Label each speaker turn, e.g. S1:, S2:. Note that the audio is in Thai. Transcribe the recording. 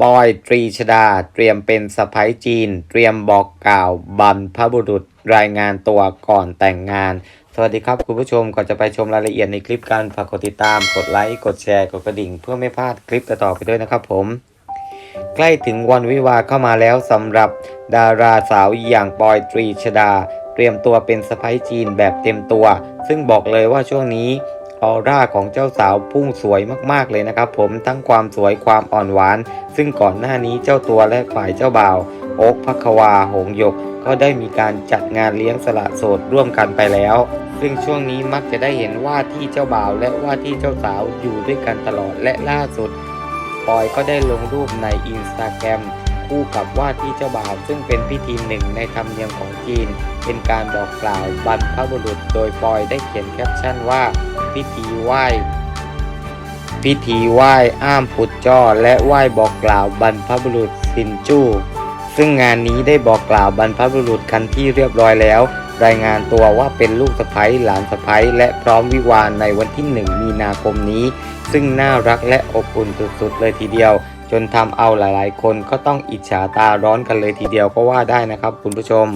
S1: ปอยตรีชดาเตรียมเป็นสะพ้ยจีน เตรียมบอกกล่าวบรรพบุรุษรายงานตัวก่อนแต่งงาน สวัสดีครับคุณผู้ชมก่อนจะไปชมรายละเอียดในคลิปกันฝากกดติดตาม กดไลค์ กดแชร์ กดกระดิ่ง เพื่อไม่พลาดคลิปต่อไปด้วยนะครับผม ใกล้ถึงวันวิวาเข้ามาแล้วสำหรับดาราสาวอย่างปอยตรีชดา เตรียมตัวเป็นสะพ้ยจีนแบบเต็มตัว ซึ่งบอกเลยว่าช่วงนี้ ออร่าของเจ้าสาวพุ่งสวยมากๆเลยนะครับ ผมทั้งความสวยความอ่อนหวาน ซึ่งก่อนหน้านี้เจ้าตัวและฝ่ายเจ้าบ่าวโอ๊คพักวาหงหยก ก็ได้มีการจัดงานเลี้ยงสละโสดร่วมกันไปแล้ว ซึ่งช่วงนี้มักจะได้เห็นว่าที่เจ้าบ่าวและว่าที่เจ้าสาวอยู่ด้วยกันตลอดและล่าสุดปอยก็ได้ลงรูปในอินสตาแกรมคู่กับว่าที่เจ้าบ่าว ซึ่งเป็นพิธีหนึ่งในธรรมเนียมของจีน เป็นการบอกกล่าวบรรพบุรุษโดยปอยได้เขียนแคปชั่นว่า พิธีไหว้ พิธีไหว้อ้ามปุดจ้อและไหว้บอกกล่าวบรรพบุรุษสินจู้ซึ่งงานนี้ได้บอกกล่าวบรรพบุรุษกันที่เรียบร้อยแล้ว รายงานตัวว่าเป็นลูกสะใภ้หลานสะใภ้และพร้อมวิวาในวันที่1มีนาคมนี้ ซึ่งน่ารักและอบอุ่นสุดๆเลยทีเดียว จนทำเอาหลายๆ คนก็ต้องอิจฉาตาร้อนกันเลยทีเดียวก็ว่าได้นะครับคุณผู้ชม